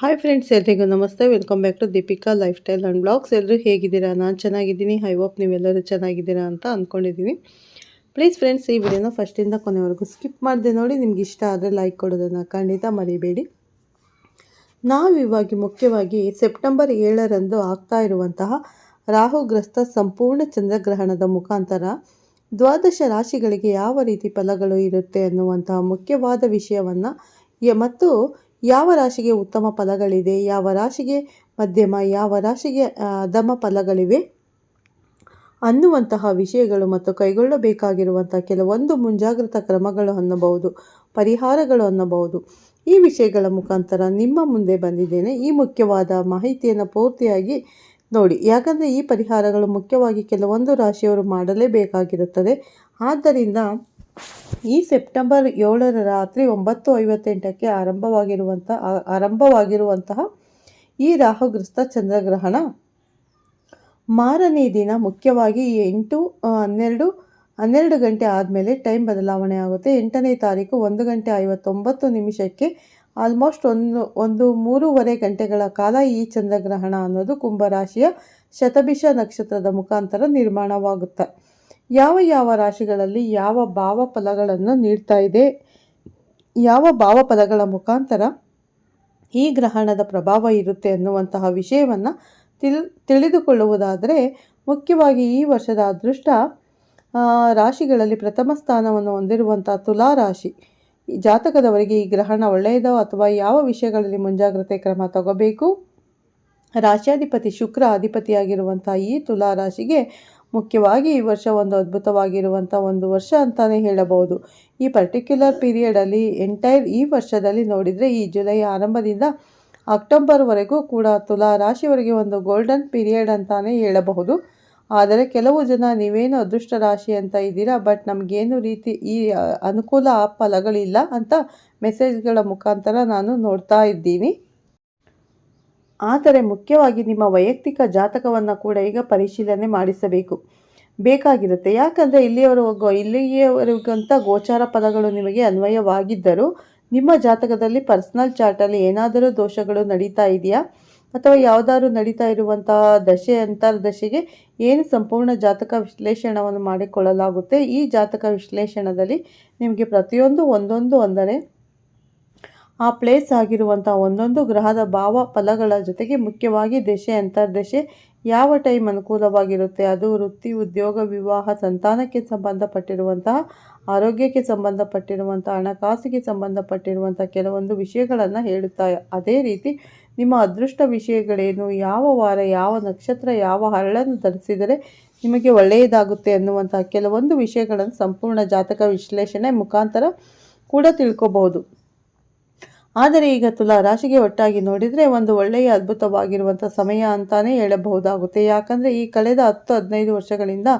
Hi friends ಎಲ್ರಿಗೂ ನಮಸ್ತೆ. Welcome back to Deepika lifestyle and blogs ಎಲ್ಲರೂ ಹೇಗಿದ್ದೀರಾ? ನಾನು ಚೆನ್ನಾಗಿದ್ದೀನಿ. ಐ ಹೋಪ್ ನೀವೆಲ್ಲರೂ ಚೆನ್ನಾಗಿದ್ದೀರಾ ಅಂತ ಅಂದ್ಕೊಂಡಿದ್ದೀನಿ ಪ್ಲೀಸ್ ಫ್ರೆಂಡ್ಸ್ ಈ ವಿಡಿಯೋನ ಫಸ್ಟಿಂದ ಕೊನೆವರೆಗೂ ಸ್ಕಿಪ್ ಮಾಡಿದೆ ನೋಡಿ. ನಿಮ್ಗೆ ಇಷ್ಟ ಆದರೆ ಲೈಕ್ ಕೊಡೋದನ್ನು ಖಂಡಿತ ಮರಿಬೇಡಿ. ನಾವಿವಾಗಿ ಮುಖ್ಯವಾಗಿ ಸೆಪ್ಟೆಂಬರ್ ಏಳರಂದು ಆಗ್ತಾ ಇರುವಂತಹ ರಾಹುಗ್ರಸ್ತ ಸಂಪೂರ್ಣ ಚಂದ್ರಗ್ರಹಣದ ಮುಖಾಂತರ ದ್ವಾದಶ ರಾಶಿಗಳಿಗೆ ಯಾವ ರೀತಿ ಫಲಗಳು ಇರುತ್ತೆ ಅನ್ನುವಂತಹ ಮುಖ್ಯವಾದ ವಿಷಯವನ್ನು ಮತ್ತು ಯಾವ ರಾಶಿಗೆ ಉತ್ತಮ ಫಲಗಳಿದೆ? ಯಾವ ರಾಶಿಗೆ ಮಧ್ಯಮ? ಯಾವ ರಾಶಿಗೆ ಅಧಮ ಫಲಗಳಿವೆ? ಅನ್ನುವಂತಹ ವಿಷಯಗಳು ಮತ್ತು ಕೈಗೊಳ್ಳಬೇಕಾಗಿರುವಂಥ ಕೆಲವೊಂದು ಮುಂಜಾಗ್ರತಾ ಕ್ರಮಗಳು ಅನ್ನಬಹುದು, ಪರಿಹಾರಗಳು ಅನ್ನಬಹುದು. ಈ ವಿಷಯಗಳ ಮುಖಾಂತರ ನಿಮ್ಮ ಮುಂದೆ ಬಂದಿದ್ದೇನೆ. ಈ ಮುಖ್ಯವಾದ ಮಾಹಿತಿಯನ್ನು ಪೂರ್ತಿಯಾಗಿ ನೋಡಿ. ಯಾಕಂದರೆ ಈ ಪರಿಹಾರಗಳು ಮುಖ್ಯವಾಗಿ ಕೆಲವೊಂದು ರಾಶಿಯವರು ಮಾಡಲೇಬೇಕಾಗಿರುತ್ತದೆ. ಆದ್ದರಿಂದ ಈ ಸೆಪ್ಟೆಂಬರ್ ಏಳರ ರಾತ್ರಿ ಒಂಬತ್ತು ಐವತ್ತೆಂಟಕ್ಕೆ ಆರಂಭವಾಗಿರುವಂಥ ಆರಂಭವಾಗಿರುವಂತಹ ಈ ರಾಹುಗ್ರಸ್ತ ಚಂದ್ರಗ್ರಹಣ. ಮಾರನೇ ದಿನ ಮುಖ್ಯವಾಗಿ ಎಂಟು ಹನ್ನೆರಡು ಹನ್ನೆರಡು ಗಂಟೆ ಆದಮೇಲೆ ಟೈಮ್ ಬದಲಾವಣೆ ಆಗುತ್ತೆ. ಎಂಟನೇ ತಾರೀಕು ಒಂದು ಗಂಟೆ ಐವತ್ತೊಂಬತ್ತು ನಿಮಿಷಕ್ಕೆ ಆಲ್ಮೋಸ್ಟ್ ಒಂದು ಒಂದು ಮೂರುವರೆ ಗಂಟೆಗಳ ಕಾಲ ಈ ಚಂದ್ರಗ್ರಹಣ ಅನ್ನೋದು ಕುಂಭರಾಶಿಯ ಶತಭಿಷ ನಕ್ಷತ್ರದ ಮುಖಾಂತರ ನಿರ್ಮಾಣವಾಗುತ್ತೆ. ಯಾವ ಯಾವ ರಾಶಿಗಳಲ್ಲಿ ಯಾವ ಭಾವಫಲಗಳನ್ನು ನೀಡ್ತಾ ಇದೆ? ಯಾವ ಭಾವ ಫಲಗಳ ಮುಖಾಂತರ ಈ ಗ್ರಹಣದ ಪ್ರಭಾವ ಇರುತ್ತೆ ಅನ್ನುವಂತಹ ವಿಷಯವನ್ನು ತಿಳ್, ತಿಳಿದುಕೊಳ್ಳುವುದಾದರೆ ಮುಖ್ಯವಾಗಿ ಈ ವರ್ಷದ ಅದೃಷ್ಟ ರಾಶಿಗಳಲ್ಲಿ ಪ್ರಥಮ ಸ್ಥಾನವನ್ನು ಹೊಂದಿರುವಂಥ ತುಲಾ ರಾಶಿ. ಜಾತಕದವರಿಗೆ ಈ ಗ್ರಹಣ ಒಳ್ಳೆಯದೋ ಅಥವಾ ಯಾವ ವಿಷಯಗಳಲ್ಲಿ ಮುಂಜಾಗ್ರತೆ ಕ್ರಮ ತಗೋಬೇಕು? ರಾಶ್ಯಾಧಿಪತಿ ಶುಕ್ರ ಅಧಿಪತಿಯಾಗಿರುವಂಥ ಈ ತುಲಾ ರಾಶಿಗೆ ಮುಖ್ಯವಾಗಿ ಈ ವರ್ಷ ಒಂದು ಅದ್ಭುತವಾಗಿರುವಂಥ ಒಂದು ವರ್ಷ ಅಂತಲೇ ಹೇಳಬಹುದು. ಈ ಪರ್ಟಿಕ್ಯುಲರ್ ಪೀರಿಯಡಲ್ಲಿ ಎಂಟೈರ್ ಈ ವರ್ಷದಲ್ಲಿ ನೋಡಿದರೆ ಈ ಜುಲೈ ಆರಂಭದಿಂದ ಅಕ್ಟೋಬರ್ವರೆಗೂ ಕೂಡ ತುಲಾ ರಾಶಿವರೆಗೆ ಒಂದು ಗೋಲ್ಡನ್ ಪೀರಿಯಡ್ ಅಂತಾನೆ ಹೇಳಬಹುದು. ಆದರೆ ಕೆಲವು ಜನ ನೀವೇನು ಅದೃಷ್ಟ ರಾಶಿ ಅಂತ ಇದ್ದೀರಾ ಬಟ್ ನಮಗೇನು ರೀತಿ ಈ ಆ, ಅನುಕೂಲ ಫಲಗಳಿಲ್ಲ ಅಂತ ಮೆಸೇಜ್ಗಳ ಮುಖಾಂತರ ನಾನು ನೋಡ್ತಾ ಇದ್ದೀನಿ. ಆದರೆ ಮುಖ್ಯವಾಗಿ ನಿಮ್ಮ ವೈಯಕ್ತಿಕ ಜಾತಕವನ್ನು ಕೂಡ ಈಗ ಪರಿಶೀಲನೆ ಮಾಡಿಸಬೇಕು. ಬೇಕಾಗಿರುತ್ತೆ. ಯಾಕಂದರೆ ಇಲ್ಲಿಯವರೆಗೂ ಇಲ್ಲಿಯವರೆಗಂತ ಗೋಚಾರ ಪದಗಳು ನಿಮಗೆ ಅನ್ವಯವಾಗಿದ್ದರೂ ನಿಮ್ಮ ಜಾತಕದಲ್ಲಿ ಪರ್ಸ್ನಲ್ ಚಾರ್ಟಲ್ಲಿ ಏನಾದರೂ ದೋಷಗಳು ನಡೀತಾ ಇದೆಯಾ? ಅಥವಾ ಯಾವುದಾದ್ರು ನಡೀತಾ ಇರುವಂತಹ ದಶೆ, ಅಂತರ್ದಶೆಗೆ ಏನು ಸಂಪೂರ್ಣ ಜಾತಕ ವಿಶ್ಲೇಷಣವನ್ನು ಮಾಡಿಕೊಳ್ಳಲಾಗುತ್ತೆ? ಈ ಜಾತಕ ವಿಶ್ಲೇಷಣದಲ್ಲಿ ನಿಮಗೆ ಪ್ರತಿಯೊಂದು ಒಂದೊಂದು ಅಂದರೆ ಆ ಪ್ಲೇಸ್ ಆಗಿರುವಂಥ ಒಂದೊಂದು ಗ್ರಹದ ಭಾವ ಫಲಗಳ ಜೊತೆಗೆ ಮುಖ್ಯವಾಗಿ ದಶೆ ಅಂತರ್ದಶೆ ಯಾವ ಟೈಮ್ ಅನುಕೂಲವಾಗಿರುತ್ತೆ? ಅದು ವೃತ್ತಿ, ಉದ್ಯೋಗ, ವಿವಾಹ, ಸಂತಾನಕ್ಕೆ ಸಂಬಂಧಪಟ್ಟಿರುವಂತಹ, ಆರೋಗ್ಯಕ್ಕೆ ಸಂಬಂಧಪಟ್ಟಿರುವಂಥ ಹಣಕಾಸಿಗೆ ಸಂಬಂಧಪಟ್ಟಿರುವಂಥ ಕೆಲವೊಂದು ವಿಷಯಗಳನ್ನು ಹೇಳುತ್ತಾ ಅದೇ ರೀತಿ ನಿಮ್ಮ ಅದೃಷ್ಟ ವಿಷಯಗಳೇನು? ಯಾವ ವಾರ, ಯಾವ ನಕ್ಷತ್ರ, ಯಾವ ಹರಳನ್ನು ಧರಿಸಿದರೆ ನಿಮಗೆ ಒಳ್ಳೆಯದಾಗುತ್ತೆ ಅನ್ನುವಂತಹ ಕೆಲವೊಂದು ವಿಷಯಗಳನ್ನು ಸಂಪೂರ್ಣ ಜಾತಕ ವಿಶ್ಲೇಷಣೆ ಮುಖಾಂತರ ಕೂಡ ತಿಳ್ಕೊಬಹುದು. ಆದರೆ ಈಗ ತುಲಾ ರಾಶಿಗೆ ಒಟ್ಟಾಗಿ ನೋಡಿದರೆ ಒಂದು ಒಳ್ಳೆಯ ಅದ್ಭುತವಾಗಿರುವಂಥ ಸಮಯ ಅಂತಾನೆ ಹೇಳಬಹುದಾಗುತ್ತೆ. ಯಾಕಂದರೆ ಈ ಕಳೆದ ಹತ್ತು ಹದಿನೈದು ವರ್ಷಗಳಿಂದ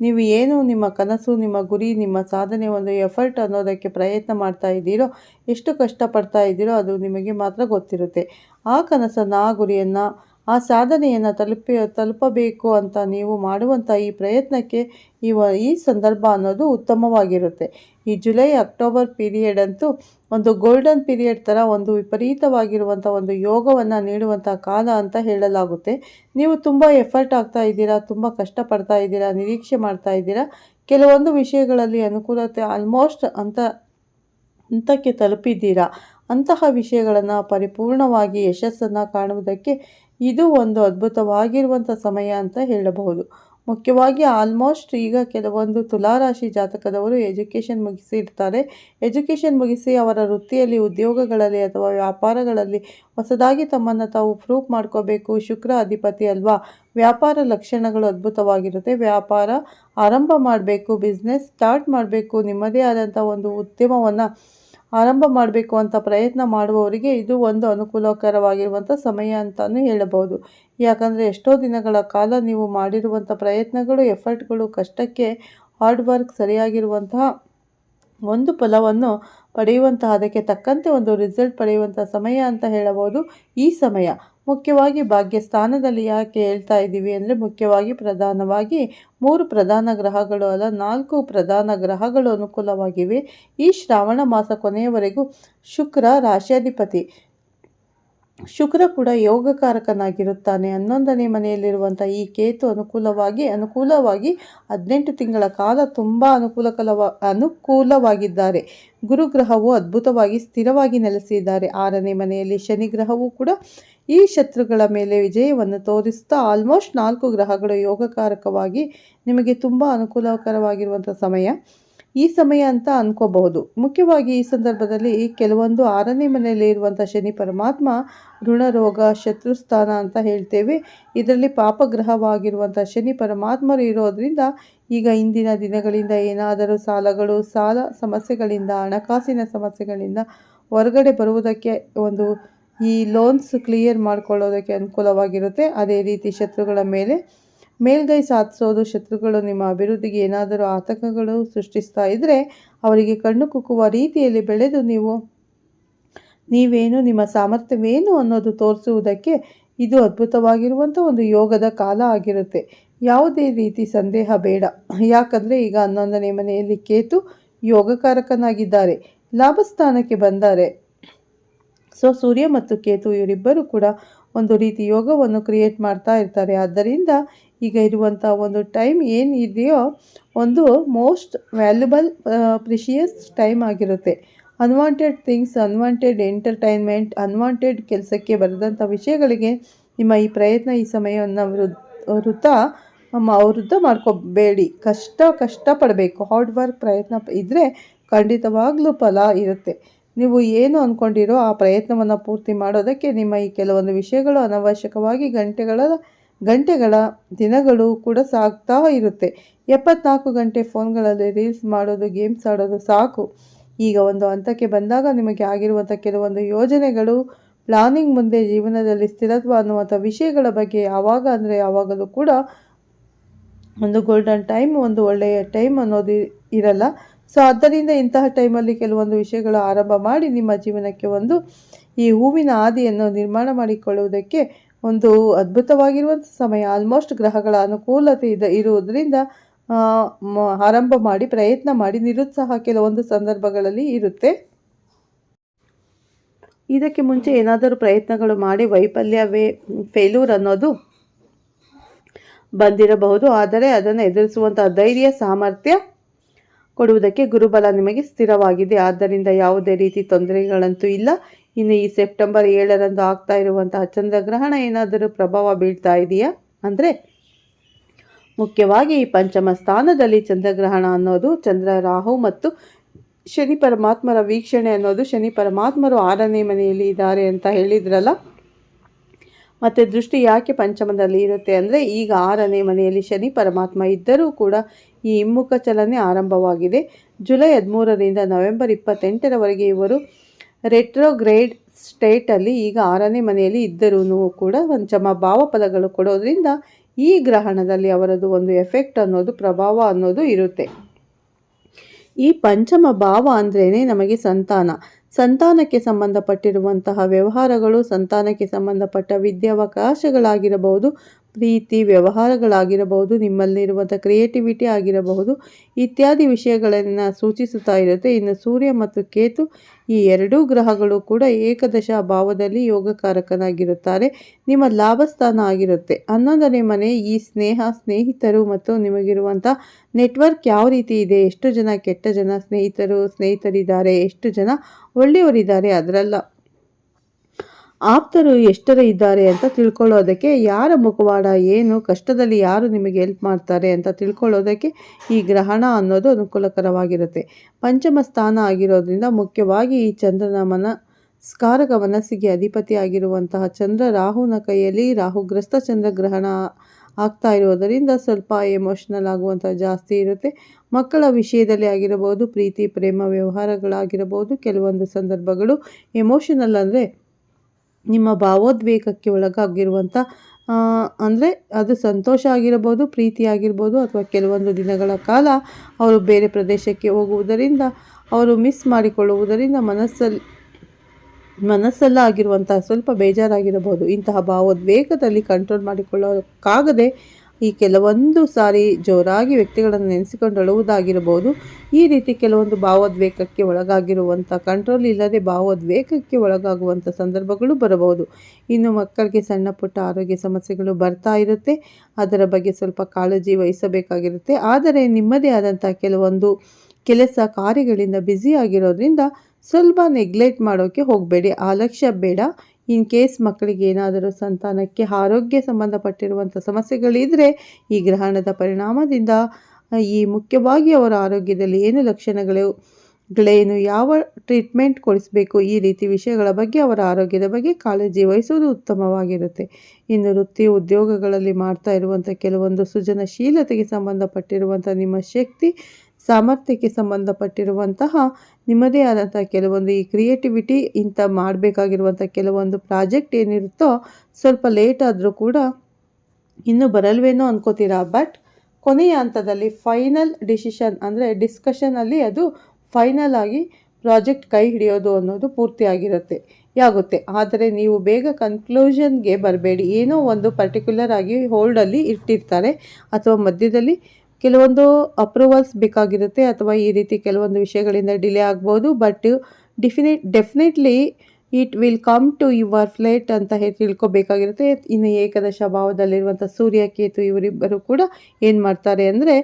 ನೀವು ಏನು ನಿಮ್ಮ ಕನಸು, ನಿಮ್ಮ ಗುರಿ, ನಿಮ್ಮ ಸಾಧನೆ, ಒಂದು ಎಫರ್ಟ್ ಅನ್ನೋದಕ್ಕೆ ಪ್ರಯತ್ನ ಮಾಡ್ತಾ ಇದ್ದೀರೋ, ಎಷ್ಟು ಕಷ್ಟಪಡ್ತಾ ಇದ್ದೀರೋ ಅದು ನಿಮಗೆ ಮಾತ್ರ ಗೊತ್ತಿರುತ್ತೆ. ಆ ಕನಸನ್ನು, ಆ ಗುರಿಯನ್ನು ಆ ಸಾಧನೆಯನ್ನು ತಲುಪಿ, ತಲುಪಬೇಕು ಅಂತ ನೀವು ಮಾಡುವಂಥ ಈ ಪ್ರಯತ್ನಕ್ಕೆ ಈ ವ ಈ ಸಂದರ್ಭ ಅನ್ನೋದು ಉತ್ತಮವಾಗಿರುತ್ತೆ. ಈ ಜುಲೈ, ಅಕ್ಟೋಬರ್ ಪೀರಿಯಡ್ ಅಂತೂ ಒಂದು ಗೋಲ್ಡನ್ ಪೀರಿಯಡ್ ಥರ ಒಂದು ವಿಪರೀತವಾಗಿರುವಂಥ ಒಂದು ಯೋಗವನ್ನು ನೀಡುವಂಥ ಕಾಲ ಅಂತ ಹೇಳಲಾಗುತ್ತೆ. ನೀವು ತುಂಬ ಎಫರ್ಟ್ ಆಗ್ತಾ ಇದ್ದೀರಾ, ತುಂಬ ಕಷ್ಟಪಡ್ತಾ ಇದ್ದೀರಾ, ನಿರೀಕ್ಷೆ ಮಾಡ್ತಾ ಇದ್ದೀರಾ, ಕೆಲವೊಂದು ವಿಷಯಗಳಲ್ಲಿ ಅನುಕೂಲತೆ ಆಲ್ಮೋಸ್ಟ್ ಅಂತ, ಹಂತಕ್ಕೆ ತಲುಪಿದ್ದೀರಾ, ಅಂತಹ ವಿಷಯಗಳನ್ನು ಪರಿಪೂರ್ಣವಾಗಿ ಯಶಸ್ಸನ್ನು ಕಾಣುವುದಕ್ಕೆ ಇದು ಒಂದು ಅದ್ಭುತವಾಗಿರುವಂಥ ಸಮಯ ಅಂತ ಹೇಳಬಹುದು. ಮುಖ್ಯವಾಗಿ ಆಲ್ಮೋಸ್ಟ್ ಈಗ ಕೆಲವೊಂದು ತುಲಾರಾಶಿ ಜಾತಕದವರು ಎಜುಕೇಷನ್ ಮುಗಿಸಿರ್ತಾರೆ ಎಜುಕೇಷನ್ ಮುಗಿಸಿ ಅವರ ವೃತ್ತಿಯಲ್ಲಿ, ಉದ್ಯೋಗಗಳಲ್ಲಿ ಅಥವಾ ವ್ಯಾಪಾರಗಳಲ್ಲಿ ಹೊಸದಾಗಿ ತಮ್ಮನ್ನು ತಾವು ಪ್ರೂಫ್ ಮಾಡ್ಕೋಬೇಕು. ಶುಕ್ರ ಅಧಿಪತಿ ಅಲ್ವಾ? ವ್ಯಾಪಾರ ಲಕ್ಷಣಗಳು ಅದ್ಭುತವಾಗಿರುತ್ತೆ. ವ್ಯಾಪಾರ ಆರಂಭ ಮಾಡಬೇಕು ಬಿಸ್ನೆಸ್ ಸ್ಟಾರ್ಟ್ ಮಾಡಬೇಕು. ನಿಮ್ಮದೇ ಆದಂಥ ಒಂದು ಉದ್ಯಮವನ್ನು ಆರಂಭ ಮಾಡಬೇಕು ಅಂತ ಪ್ರಯತ್ನ ಮಾಡುವವರಿಗೆ ಇದು ಒಂದು ಅನುಕೂಲಕರವಾಗಿರುವಂಥ ಸಮಯ ಅಂತಲೂ ಹೇಳಬಹುದು. ಯಾಕಂದರೆ ಎಷ್ಟೋ ದಿನಗಳ ಕಾಲ ನೀವು ಮಾಡಿರುವಂಥ ಪ್ರಯತ್ನಗಳು, ಎಫರ್ಟ್ಗಳು, ಕಷ್ಟಕ್ಕೆ ಹಾರ್ಡ್ ವರ್ಕ್ ಸರಿಯಾಗಿರುವಂತಹ ಒಂದು ಫಲವನ್ನು ಪಡೆಯುವಂತಹ, ಅದಕ್ಕೆ ತಕ್ಕಂತೆ ಒಂದು ರಿಸಲ್ಟ್ ಪಡೆಯುವಂಥ ಸಮಯ ಅಂತ ಹೇಳಬಹುದು. ಈ ಸಮಯ ಮುಖ್ಯವಾಗಿ ಭಾಗ್ಯ ಸ್ಥಾನದಲ್ಲಿ ಯಾಕೆ ಹೇಳ್ತಾ ಇದ್ದೀವಿ ಅಂದರೆ ಮುಖ್ಯವಾಗಿ ಪ್ರಧಾನವಾಗಿ ಮೂರು ಪ್ರಧಾನ ಗ್ರಹಗಳು ಅಲ್ಲ, ನಾಲ್ಕು ಪ್ರಧಾನ ಗ್ರಹಗಳು ಅನುಕೂಲವಾಗಿವೆ. ಈ ಶ್ರಾವಣ ಮಾಸ ಕೊನೆಯವರೆಗೂ ಶುಕ್ರ ರಾಶ್ಯಾಧಿಪತಿ. ಶುಕ್ರ ಕೂಡ ಯೋಗಕಾರಕನಾಗಿರುತ್ತಾನೆ. ಹನ್ನೊಂದನೇ ಮನೆಯಲ್ಲಿರುವಂಥ ಈ ಕೇತು ಅನುಕೂಲವಾಗಿ ಅನುಕೂಲವಾಗಿ ಹದಿನೆಂಟು ತಿಂಗಳ ಕಾಲ ತುಂಬ ಅನುಕೂಲಕಲವ, ಅನುಕೂಲವಾಗಿದ್ದಾರೆ. ಗುರುಗ್ರಹವು ಅದ್ಭುತವಾಗಿ ಸ್ಥಿರವಾಗಿ ನೆಲೆಸಿದ್ದಾರೆ. ಆರನೇ ಮನೆಯಲ್ಲಿ ಶನಿ ಗ್ರಹವು ಕೂಡ ಈ ಶತ್ರುಗಳ ಮೇಲೆ ವಿಜಯವನ್ನು ತೋರಿಸ್ತಾ ಆಲ್ಮೋಸ್ಟ್ ನಾಲ್ಕು ಗ್ರಹಗಳು ಯೋಗಕಾರಕವಾಗಿ ನಿಮಗೆ ತುಂಬ ಅನುಕೂಲಕರವಾಗಿರುವಂಥ ಸಮಯ. ಈ ಸಮಯ ಅಂತ ಅನ್ಕೋಬಹುದು. ಮುಖ್ಯವಾಗಿ ಈ ಸಂದರ್ಭದಲ್ಲಿ ಕೆಲವೊಂದು ಆರನೇ ಮನೆಯಲ್ಲಿ ಇರುವಂಥ ಶನಿ ಪರಮಾತ್ಮ ಋಣರೋಗ ಶತ್ರುಸ್ಥಾನ ಅಂತ ಹೇಳ್ತೇವೆ. ಇದರಲ್ಲಿ ಪಾಪಗ್ರಹವಾಗಿರುವಂಥ ಶನಿ ಪರಮಾತ್ಮರು ಇರೋದ್ರಿಂದ ಈಗ ಇಂದಿನ ದಿನಗಳಿಂದ ಏನಾದರೂ ಸಾಲಗಳು, ಸಾಲ ಸಮಸ್ಯೆಗಳಿಂದ, ಹಣಕಾಸಿನ ಸಮಸ್ಯೆಗಳಿಂದ ಹೊರಗಡೆ ಬರುವುದಕ್ಕೆ ಒಂದು ಈ ಲೋನ್ಸ್ ಕ್ಲಿಯರ್ ಮಾಡ್ಕೊಳ್ಳೋದಕ್ಕೆ ಅನುಕೂಲವಾಗಿರುತ್ತೆ. ಅದೇ ರೀತಿ ಶತ್ರುಗಳ ಮೇಲೆ ಮೇಲ್ಗೈ ಸಾಧಿಸೋದು, ಶತ್ರುಗಳು ನಿಮ್ಮ ಅಭಿವೃದ್ಧಿಗೆ ಏನಾದರೂ ಆತಂಕಗಳು ಸೃಷ್ಟಿಸ್ತಾ ಇದ್ದರೆ ಅವರಿಗೆ ಕಣ್ಣು ಕುಕ್ಕುವ ರೀತಿಯಲ್ಲಿ ಬೆಳೆದು ನೀವು, ನೀವೇನು ನಿಮ್ಮ ಸಾಮರ್ಥ್ಯವೇನು ಅನ್ನೋದು ತೋರಿಸುವುದಕ್ಕೆ ಇದು ಅದ್ಭುತವಾಗಿರುವಂಥ ಒಂದು ಯೋಗದ ಕಾಲ ಆಗಿರುತ್ತೆ. ಯಾವುದೇ ರೀತಿ ಸಂದೇಹ ಬೇಡ. ಯಾಕಂದರೆ ಈಗ ಹನ್ನೊಂದನೇ ಮನೆಯಲ್ಲಿ ಕೇತು ಯೋಗಕಾರಕನಾಗಿದ್ದಾರೆ. ಲಾಭಸ್ಥಾನಕ್ಕೆ ಬಂದರೆ. ಸೊ ಸೂರ್ಯ ಮತ್ತು ಕೇತು ಇವರಿಬ್ಬರು ಕೂಡ ಒಂದು ರೀತಿ ಯೋಗವನ್ನು ಕ್ರಿಯೇಟ್ ಮಾಡ್ತಾ ಇರ್ತಾರೆ. ಆದ್ದರಿಂದ ಈಗ ಇರುವಂಥ ಒಂದು ಟೈಮ್ ಏನಿದೆಯೋ ಒಂದು ಮೋಸ್ಟ್ ವ್ಯಾಲ್ಯುಬಲ್ ಪ್ರಿಷಿಯಸ್ ಟೈಮ್ ಆಗಿರುತ್ತೆ. Unwanted things unwanted entertainment unwanted ಕೆಲಸಕ್ಕೆ ಬರೆದಂಥ ವಿಷಯಗಳಿಗೆ ನಿಮ್ಮ ಈ ಪ್ರಯತ್ನ ಈ ಸಮಯವನ್ನು ವೃತ್ತ ವೃದ್ಧ ಮಾಡ್ಕೋಬೇಡಿ. ಕಷ್ಟ, ಕಷ್ಟಪಡಬೇಕು. ಹಾರ್ಡ್ ವರ್ಕ್ ಪ್ರಯತ್ನ ಇದ್ದರೆ ಖಂಡಿತವಾಗ್ಲೂ ಫಲ ಇರುತ್ತೆ. ನೀವು ಏನು ಅಂದ್ಕೊಂಡಿರೋ ಆ ಪ್ರಯತ್ನವನ್ನು ಪೂರ್ತಿ ಮಾಡೋದಕ್ಕೆ ನಿಮ್ಮ ಈ ಕೆಲವೊಂದು ವಿಷಯಗಳು ಅನವಶ್ಯಕವಾಗಿ ಗಂಟೆಗಳ ಗಂಟೆಗಳ ದಿನಗಳು ಕೂಡ ಸಾಗ್ತಾ ಇರುತ್ತೆ. ಎಪ್ಪತ್ನಾಲ್ಕು ಗಂಟೆ ಫೋನ್ಗಳಲ್ಲಿ ರೀಲ್ಸ್ ಮಾಡೋದು, ಗೇಮ್ಸ್ ಆಡೋದು ಸಾಕು. ಈಗ ಒಂದು ಹಂತಕ್ಕೆ ಬಂದಾಗ ನಿಮಗೆ ಆಗಿರುವಂಥ ಕೆಲವೊಂದು ಯೋಜನೆಗಳು, ಪ್ಲಾನಿಂಗ್ ಮುಂದೆ ಜೀವನದಲ್ಲಿ ಸ್ಥಿರತ್ವ ಅನ್ನುವಂಥ ವಿಷಯಗಳ ಬಗ್ಗೆ ಯಾವಾಗ ಅಂದರೆ ಯಾವಾಗಲೂ ಕೂಡ ಒಂದು ಗೋಲ್ಡನ್ ಟೈಮ್ ಒಂದು ಒಳ್ಳೆಯ ಟೈಮ್ ಅನ್ನೋದು ಇರಲ್ಲ. ಸೊ ಆದ್ದರಿಂದ ಇಂತಹ ಟೈಮಲ್ಲಿ ಕೆಲವೊಂದು ವಿಷಯಗಳು ಆರಂಭ ಮಾಡಿ ನಿಮ್ಮ ಜೀವನಕ್ಕೆ ಒಂದು ಈ ಹೂವಿನ ಆದಿಯನ್ನು ನಿರ್ಮಾಣ ಮಾಡಿಕೊಳ್ಳುವುದಕ್ಕೆ ಒಂದು ಅದ್ಭುತವಾಗಿರುವಂಥ ಸಮಯ ಆಲ್ಮೋಸ್ಟ್ ಗ್ರಹಗಳ ಅನುಕೂಲತೆ ಇದೆ, ಇರುವುದರಿಂದ ಆರಂಭ ಮಾಡಿ, ಪ್ರಯತ್ನ ಮಾಡಿ, ನಿರುತ್ಸಾಹ ಕೆಲವೊಂದು ಸಂದರ್ಭಗಳಲ್ಲಿ ಇರುತ್ತೆ. ಇದಕ್ಕೆ ಮುಂಚೆ ಏನಾದರೂ ಪ್ರಯತ್ನಗಳು ಮಾಡಿ, ವೈಫಲ್ಯವೇ ಫೇಲ್ಯೂರ್ ಅನ್ನೋದು ಬಂದಿರಬಹುದು, ಆದರೆ ಅದನ್ನು ಎದುರಿಸುವಂಥ ಧೈರ್ಯ, ಸಾಮರ್ಥ್ಯ ಕೊಡುವುದಕ್ಕೆ ಗುರುಬಲ ನಿಮಗೆ ಸ್ಥಿರವಾಗಿದೆ. ಆದ್ದರಿಂದ ಯಾವುದೇ ರೀತಿ ತೊಂದರೆಗಳಂತೂ ಇಲ್ಲ. ಇನ್ನು ಈ ಸೆಪ್ಟೆಂಬರ್ ಏಳರಂದು ಆಗ್ತಾ ಇರುವಂತಹ ಚಂದ್ರಗ್ರಹಣ ಏನಾದರೂ ಪ್ರಭಾವ ಬೀಳ್ತಾ ಇದೆಯಾ? ಅಂದರೆ ಮುಖ್ಯವಾಗಿ ಈ ಪಂಚಮ ಸ್ಥಾನದಲ್ಲಿ ಚಂದ್ರಗ್ರಹಣ ಅನ್ನೋದು ಚಂದ್ರ ರಾಹು ಮತ್ತು ಶನಿ ಪರಮಾತ್ಮರ ವೀಕ್ಷಣೆ ಅನ್ನೋದು ಶನಿ ಪರಮಾತ್ಮರು ಆರನೇ ಮನೆಯಲ್ಲಿ ಇದ್ದಾರೆ ಅಂತ ಹೇಳಿದ್ರಲ್ಲ. ಮತ್ತು ದೃಷ್ಟಿ ಯಾಕೆ ಪಂಚಮದಲ್ಲಿ ಇರುತ್ತೆ ಅಂದರೆ ಈಗ ಆರನೇ ಮನೆಯಲ್ಲಿ ಶನಿ ಪರಮಾತ್ಮ ಇದ್ದರೂ ಕೂಡ ಈ ಹಿಮ್ಮುಖ ಚಲನೆ ಆರಂಭವಾಗಿದೆ. ಜುಲೈ ಹದಿಮೂರರಿಂದ ನವೆಂಬರ್ ಇಪ್ಪತ್ತೆಂಟರವರೆಗೆ ಇವರು ರೆಟ್ರೋಗ್ರೇಡ್ ಸ್ಟೇಟಲ್ಲಿ ಈಗ ಆರನೇ ಮನೆಯಲ್ಲಿ ಇದ್ದರೂ ಕೂಡ ಪಂಚಮ ಭಾವಪದಗಳು ಕೊಡೋದ್ರಿಂದ ಈ ಗ್ರಹಣದಲ್ಲಿ ಅವರದು ಒಂದು ಎಫೆಕ್ಟ್ ಅನ್ನೋದು, ಪ್ರಭಾವ ಅನ್ನೋದು ಇರುತ್ತೆ. ಈ ಪಂಚಮ ಭಾವ ಅಂದ್ರೇ ನಮಗೆ ಸಂತಾನ. ಸಂತಾನಕ್ಕೆ ಸಂಬಂಧಪಟ್ಟಿರುವಂತಹ ವ್ಯವಹಾರಗಳು, ಸಂತಾನಕ್ಕೆ ಸಂಬಂಧಪಟ್ಟ ವಿದ್ಯಾವಕಾಶಗಳಾಗಿರಬಹುದು ಪ್ರೀತಿ, ವ್ಯವಹಾರಗಳಾಗಿರಬಹುದು, ನಿಮ್ಮಲ್ಲಿರುವಂಥ ಕ್ರಿಯೇಟಿವಿಟಿ ಆಗಿರಬಹುದು, ಇತ್ಯಾದಿ ವಿಷಯಗಳನ್ನು ಸೂಚಿಸುತ್ತಾ ಇರುತ್ತೆ. ಇನ್ನು ಸೂರ್ಯ ಮತ್ತು ಕೇತು ಈ ಎರಡೂ ಗ್ರಹಗಳು ಕೂಡ ಏಕದಶ ಭಾವದಲ್ಲಿ ಯೋಗಕಾರಕನಾಗಿರುತ್ತಾರೆ. ನಿಮ್ಮ ಲಾಭಸ್ಥಾನ ಆಗಿರುತ್ತೆ. ಹನ್ನೊಂದನೇ ಮನೆ, ಈ ಸ್ನೇಹ, ಸ್ನೇಹಿತರು ಮತ್ತು ನಿಮಗಿರುವಂಥ ನೆಟ್ವರ್ಕ್ ಯಾವ ರೀತಿ ಇದೆ? ಎಷ್ಟು ಜನ ಕೆಟ್ಟ ಜನ ಸ್ನೇಹಿತರು, ಸ್ನೇಹಿತರಿದ್ದಾರೆ? ಎಷ್ಟು ಜನ ಒಳ್ಳೆಯವರಿದ್ದಾರೆ? ಅದರಲ್ಲ ಆಪ್ತರು ಎಷ್ಟರ ಇದ್ದಾರೆ ಅಂತ ತಿಳ್ಕೊಳ್ಳೋದಕ್ಕೆ ಯಾರ ಮುಖವಾಡ, ಏನು, ಕಷ್ಟದಲ್ಲಿ ಯಾರು ನಿಮಗೆ ಹೆಲ್ಪ್ ಮಾಡ್ತಾರೆ ಅಂತ ತಿಳ್ಕೊಳ್ಳೋದಕ್ಕೆ ಈ ಗ್ರಹಣ ಅನ್ನೋದು ಅನುಕೂಲಕರವಾಗಿರುತ್ತೆ. ಪಂಚಮ ಸ್ಥಾನ ಆಗಿರೋದ್ರಿಂದ ಮುಖ್ಯವಾಗಿ ಈ ಚಂದ್ರನ ಮನ, ಸ್ಕಾರಕ ಮನಸ್ಸಿಗೆ ಅಧಿಪತಿ ಆಗಿರುವಂತಹ ಚಂದ್ರ ರಾಹುನ ಕೈಯಲ್ಲಿ ರಾಹುಗ್ರಸ್ತ ಚಂದ್ರಗ್ರಹಣ ಆಗ್ತಾ ಇರೋದರಿಂದ ಸ್ವಲ್ಪ ಎಮೋಷ್ನಲ್ ಆಗುವಂಥ ಜಾಸ್ತಿ ಇರುತ್ತೆ. ಮಕ್ಕಳ ವಿಷಯದಲ್ಲಿ ಆಗಿರಬಹುದು, ಪ್ರೀತಿ, ಪ್ರೇಮ ವ್ಯವಹಾರಗಳಾಗಿರಬಹುದು, ಕೆಲವೊಂದು ಸಂದರ್ಭಗಳು ಎಮೋಷನಲ್ ಅಂದರೆ ನಿಮ್ಮ ಭಾವೋದ್ವೇಗಕ್ಕೆ ಒಳಗಾಗಿರುವಂಥ ಅಂದರೆ ಅದು ಸಂತೋಷ ಆಗಿರಬಹುದು ಪ್ರೀತಿ ಆಗಿರ್ಬೋದು, ಅಥವಾ ಕೆಲವೊಂದು ದಿನಗಳ ಕಾಲ ಅವರು ಬೇರೆ ಪ್ರದೇಶಕ್ಕೆ ಹೋಗುವುದರಿಂದ, ಅವರು ಮಿಸ್ ಮಾಡಿಕೊಳ್ಳುವುದರಿಂದ ಮನಸ್ಸಲ್ಲಿ ಮನಸ್ಸಲ್ಲಾಗಿರುವಂತಹ ಸ್ವಲ್ಪ ಬೇಜಾರಾಗಿರಬಹುದು. ಇಂತಹ ಭಾವೋದ್ವೇಗದಲ್ಲಿ ಕಂಟ್ರೋಲ್ ಮಾಡಿಕೊಳ್ಳೋಕ್ಕಾಗದೆ ಈ ಕೆಲವೊಂದು ಸಾರಿ ಜೋರಾಗಿ ವ್ಯಕ್ತಿಗಳನ್ನು ನೆನೆಸಿಕೊಂಡು ಅಳುವುದಾಗಿರಬಹುದು. ಈ ರೀತಿ ಕೆಲವೊಂದು ಭಾವೋದ್ವೇಗಕ್ಕೆ ಒಳಗಾಗಿರುವಂಥ ಕಂಟ್ರೋಲ್ ಇಲ್ಲದೆ ಭಾವೋದ್ವೇಗಕ್ಕೆ ಒಳಗಾಗುವಂಥ ಸಂದರ್ಭಗಳು ಬರಬಹುದು. ಇನ್ನು ಮಕ್ಕಳಿಗೆ ಸಣ್ಣ ಪುಟ್ಟ ಆರೋಗ್ಯ ಸಮಸ್ಯೆಗಳು ಬರ್ತಾ ಇರುತ್ತೆ. ಅದರ ಬಗ್ಗೆ ಸ್ವಲ್ಪ ಕಾಳಜಿ ವಹಿಸಬೇಕಾಗಿರುತ್ತೆ. ಆದರೆ ನಿಮ್ಮದೇ ಆದಂಥ ಕೆಲವೊಂದು ಕೆಲಸ ಕಾರ್ಯಗಳಿಂದ ಬ್ಯುಸಿ ಆಗಿರೋದ್ರಿಂದ ಸ್ವಲ್ಪ ನೆಗ್ಲೆಕ್ಟ್ ಮಾಡೋಕ್ಕೆ ಹೋಗಬೇಡಿ. ಆಲಕ್ಷ್ಯ ಬೇಡ. ಇನ್ ಕೇಸ್ ಮಕ್ಕಳಿಗೆ ಏನಾದರೂ ಸಂತಾನಕ್ಕೆ ಆರೋಗ್ಯ ಸಂಬಂಧಪಟ್ಟಿರುವಂಥ ಸಮಸ್ಯೆಗಳಿದ್ದರೆ ಈ ಗ್ರಹಣದ ಪರಿಣಾಮದಿಂದ, ಈ ಮುಖ್ಯವಾಗಿ ಅವರ ಆರೋಗ್ಯದಲ್ಲಿ ಏನು ಲಕ್ಷಣಗಳು, ಗಳೇನು, ಯಾವ ಟ್ರೀಟ್ಮೆಂಟ್ ಕೊಡಿಸಬೇಕು, ಈ ರೀತಿ ವಿಷಯಗಳ ಬಗ್ಗೆ ಅವರ ಆರೋಗ್ಯದ ಬಗ್ಗೆ ಕಾಳಜಿ ವಹಿಸುವುದು ಉತ್ತಮವಾಗಿರುತ್ತೆ. ಇನ್ನು ವೃತ್ತಿ ಉದ್ಯೋಗಗಳಲ್ಲಿ ಮಾಡ್ತಾ ಇರುವಂಥ ಕೆಲವೊಂದು ಸೃಜನಶೀಲತೆಗೆ ಸಂಬಂಧಪಟ್ಟಿರುವಂಥ ನಿಮ್ಮ ಶಕ್ತಿ ಸಾಮರ್ಥ್ಯಕ್ಕೆ ಸಂಬಂಧಪಟ್ಟಿರುವಂತಹ ನಿಮ್ಮದೇ ಆದಂಥ ಕೆಲವೊಂದು ಈ ಕ್ರಿಯೇಟಿವಿಟಿ ಇಂಥ ಮಾಡಬೇಕಾಗಿರುವಂಥ ಕೆಲವೊಂದು ಪ್ರಾಜೆಕ್ಟ್ ಏನಿರುತ್ತೋ ಸ್ವಲ್ಪ ಲೇಟ್ ಆದರೂ ಕೂಡ ಇನ್ನೂ ಬರಲ್ವೇನೋ ಅನ್ಕೋತೀರಾ? ಬಟ್ ಕೊನೆಯ ಹಂತದಲ್ಲಿ ಫೈನಲ್ ಡಿಸಿಷನ್ ಅಂದರೆ ಡಿಸ್ಕಷನಲ್ಲಿ ಅದು ಫೈನಲ್ ಆಗಿ ಪ್ರಾಜೆಕ್ಟ್ ಕೈ ಹಿಡಿಯೋದು ಅನ್ನೋದು ಪೂರ್ತಿಯಾಗಿರುತ್ತೆ ಯಾಗುತ್ತೆ? ಆದರೆ ನೀವು ಬೇಗ ಕನ್ಕ್ಲೂಷನ್ಗೆ ಬರಬೇಡಿ. ಏನೋ ಒಂದು ಪರ್ಟಿಕ್ಯುಲರ್ ಆಗಿ ಹೋಲ್ಡಲ್ಲಿ ಇಟ್ಟಿರ್ತಾರೆ. ಅಥವಾ ಮಧ್ಯದಲ್ಲಿ ಕೆಲವೊಂದು ಅಪ್ರೂವಲ್ಸ್ ಬೇಕಾಗಿರುತ್ತೆ ಅಥವಾ ಈ ರೀತಿ ಕೆಲವೊಂದು ವಿಷಯಗಳಿಂದ ಡಿಲೇ ಆಗ್ಬೋದು but definite definitely it will come to your flight ಅಂತ ಹೇಳಿ ತಿಳ್ಕೊಬೇಕಾಗಿರುತ್ತೆ. ಇನ್ನು ಏಕದಶ ಭಾವದಲ್ಲಿರುವಂಥ ಸೂರ್ಯ, ಕೇತು ಇವರಿಬ್ಬರು ಕೂಡ ಏನು ಮಾಡ್ತಾರೆ ಅಂದರೆ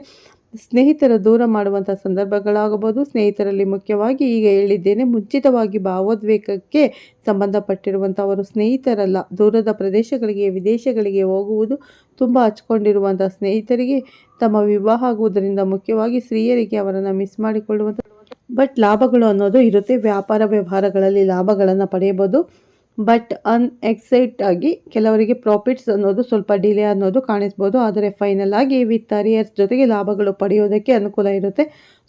ಸ್ನೇಹಿತರ ದೂರ ಮಾಡುವಂಥ ಸಂದರ್ಭಗಳಾಗಬಹುದು. ಸ್ನೇಹಿತರಲ್ಲಿ ಮುಖ್ಯವಾಗಿ ಈಗ ಹೇಳಿದ್ದೇನೆ, ಮುಂಚಿತವಾಗಿ ಭಾವೋದ್ವೇಗಕ್ಕೆ ಸಂಬಂಧಪಟ್ಟಿರುವಂಥ ಅವರು ಸ್ನೇಹಿತರಲ್ಲ. ದೂರದ ಪ್ರದೇಶಗಳಿಗೆ, ವಿದೇಶಗಳಿಗೆ ಹೋಗುವುದು ತುಂಬ ಹಚ್ಕೊಂಡಿರುವಂಥ ಸ್ನೇಹಿತರಿಗೆ ತಮ್ಮ ವಿವಾಹ ಆಗುವುದರಿಂದ ಮುಖ್ಯವಾಗಿ ಸ್ತ್ರೀಯರಿಗೆ ಅವರನ್ನು ಮಿಸ್ ಮಾಡಿಕೊಳ್ಳುವಂಥ ಬಟ್ ಲಾಭಗಳು ಅನ್ನೋದು ಇರುತ್ತೆ. ವ್ಯಾಪಾರ ವ್ಯವಹಾರಗಳಲ್ಲಿ ಲಾಭಗಳನ್ನು ಪಡೆಯಬಹುದು. ಬಟ್ ಅನ್ಎಕ್ಸೈಟ್ ಆಗಿ ಕೆಲವರಿಗೆ ಪ್ರಾಫಿಟ್ಸ್ ಅನ್ನೋದು ಸ್ವಲ್ಪ ಡಿಲೇ ಅನ್ನೋದು ಕಾಣಿಸ್ಬೋದು. ಆದರೆ ಫೈನಲ್ ಆಗಿ ವಿತ್ ಅರಿಯರ್ಸ್ ಜೊತೆಗೆ ಲಾಭಗಳು ಪಡೆಯೋದಕ್ಕೆ ಅನುಕೂಲ ಇರುತ್ತೆ.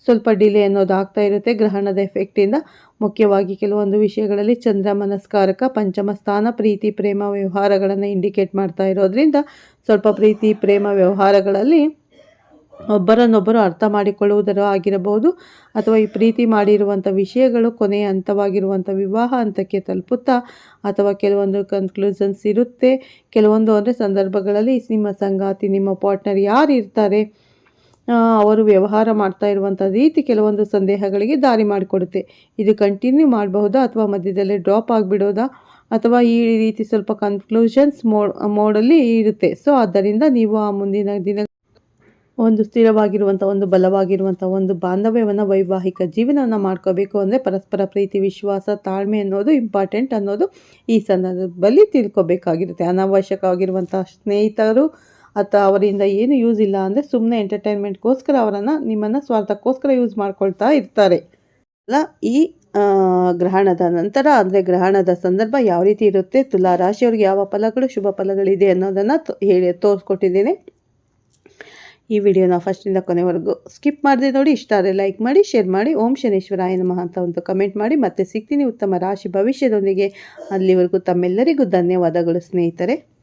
ಸ್ವಲ್ಪ ಡಿಲೇ ಅನ್ನೋದು ಆಗ್ತಾ ಇರುತ್ತೆ. ಗ್ರಹಣದ ಎಫೆಕ್ಟಿಂದ ಮುಖ್ಯವಾಗಿ ಕೆಲವೊಂದು ವಿಷಯಗಳಲ್ಲಿ ಚಂದ್ರ ಮನಸ್ಕಾರಕ ಪಂಚಮ ಸ್ಥಾನ ಪ್ರೀತಿ, ಪ್ರೇಮ ವ್ಯವಹಾರಗಳನ್ನು ಇಂಡಿಕೇಟ್ ಮಾಡ್ತಾ ಇರೋದ್ರಿಂದ ಸ್ವಲ್ಪ ಪ್ರೀತಿ, ಪ್ರೇಮ ವ್ಯವಹಾರಗಳಲ್ಲಿ ಒಬ್ಬರನ್ನೊಬ್ಬರು ಅರ್ಥ ಮಾಡಿಕೊಳ್ಳುವುದರ ಆಗಿರಬಹುದು ಅಥವಾ ಈ ಪ್ರೀತಿ ಮಾಡಿರುವಂಥ ವಿಷಯಗಳು ಕೊನೆಯ ಹಂತವಾಗಿರುವಂಥ ವಿವಾಹ ಹಂತಕ್ಕೆ ತಲುಪುತ್ತಾ ಅಥವಾ ಕೆಲವೊಂದು ಕನ್ಕ್ಲೂಷನ್ಸ್ ಇರುತ್ತೆ. ಕೆಲವೊಂದು ಅಂದರೆ ಸಂದರ್ಭಗಳಲ್ಲಿ ನಿಮ್ಮ ಸಂಗಾತಿ, ನಿಮ್ಮ ಪಾರ್ಟ್ನರ್ ಯಾರು ಇರ್ತಾರೆ ಅವರು ವ್ಯವಹಾರ ಮಾಡ್ತಾ ಇರುವಂಥ ರೀತಿ ಕೆಲವೊಂದು ಸಂದೇಹಗಳಿಗೆ ದಾರಿ ಮಾಡಿಕೊಡುತ್ತೆ. ಇದು ಕಂಟಿನ್ಯೂ ಮಾಡಬಹುದಾ ಅಥವಾ ಮಧ್ಯದಲ್ಲೇ ಡ್ರಾಪ್ ಆಗಿಬಿಡೋದಾ ಅಥವಾ ಈ ರೀತಿ ಸ್ವಲ್ಪ ಕನ್ಕ್ಲೂಷನ್ಸ್ ಮೋಡ್ ಮೋಡಲ್ಲಿ ಇರುತ್ತೆ. ಸೊ ಆದ್ದರಿಂದ ನೀವು ಆ ಮುಂದಿನ ದಿನ ಒಂದು ಸ್ಥಿರವಾಗಿರುವಂಥ, ಒಂದು ಬಲವಾಗಿರುವಂಥ, ಒಂದು ಬಾಂಧವ್ಯವನ್ನು, ವೈವಾಹಿಕ ಜೀವನವನ್ನು ಮಾಡ್ಕೋಬೇಕು ಅಂದರೆ ಪರಸ್ಪರ ಪ್ರೀತಿ, ವಿಶ್ವಾಸ, ತಾಳ್ಮೆ ಅನ್ನೋದು ಇಂಪಾರ್ಟೆಂಟ್ ಅನ್ನೋದು ಈ ಸಂದರ್ಭದಲ್ಲಿ ತಿಳ್ಕೊಬೇಕಾಗಿರುತ್ತೆ. ಅನಾವಶ್ಯಕವಾಗಿರುವಂಥ ಸ್ನೇಹಿತರು ಅಥವಾ ಅವರಿಂದ ಏನು ಯೂಸ್ ಇಲ್ಲ ಅಂದರೆ ಸುಮ್ಮನೆ ಎಂಟರ್ಟೈನ್ಮೆಂಟ್ಗೋಸ್ಕರ ಅವರನ್ನು, ನಿಮ್ಮನ್ನು ಸ್ವಾರ್ಥಕ್ಕೋಸ್ಕರ ಯೂಸ್ ಮಾಡ್ಕೊಳ್ತಾ ಇರ್ತಾರೆ. ಅಲ್ಲ, ಈ ಗ್ರಹಣದ ನಂತರ ಅಂದರೆ ಗ್ರಹಣದ ಸಂದರ್ಭ ಯಾವ ರೀತಿ ಇರುತ್ತೆ? ತುಲಾ ರಾಶಿಯವ್ರಿಗೆ ಯಾವ ಫಲಗಳು, ಶುಭ ಫಲಗಳಿದೆ ಅನ್ನೋದನ್ನು ಹೇಳಿ, ತೋರಿಸ್ಕೊಟ್ಟಿದ್ದೇನೆ. ಈ ವಿಡಿಯೋನ ಫಸ್ಟಿಂದ ಕೊನೆವರೆಗೂ ಸ್ಕಿಪ್ ಮಾಡದೆ ನೋಡಿ, ಇಷ್ಟ ಆದರೆ ಲೈಕ್ ಮಾಡಿ, ಶೇರ್ ಮಾಡಿ. ಓಂ ಶನೇಶ್ವರಾಯ ನಮಃ ಅಂತ ಒಂದು ಕಮೆಂಟ್ ಮಾಡಿ. ಮತ್ತೆ ಸಿಗ್ತೀನಿ ಉತ್ತಮ ರಾಶಿ ಭವಿಷ್ಯದೊಂದಿಗೆ. ಅಲ್ಲಿವರೆಗೂ ತಮ್ಮೆಲ್ಲರಿಗೂ ಧನ್ಯವಾದಗಳು ಸ್ನೇಹಿತರೆ.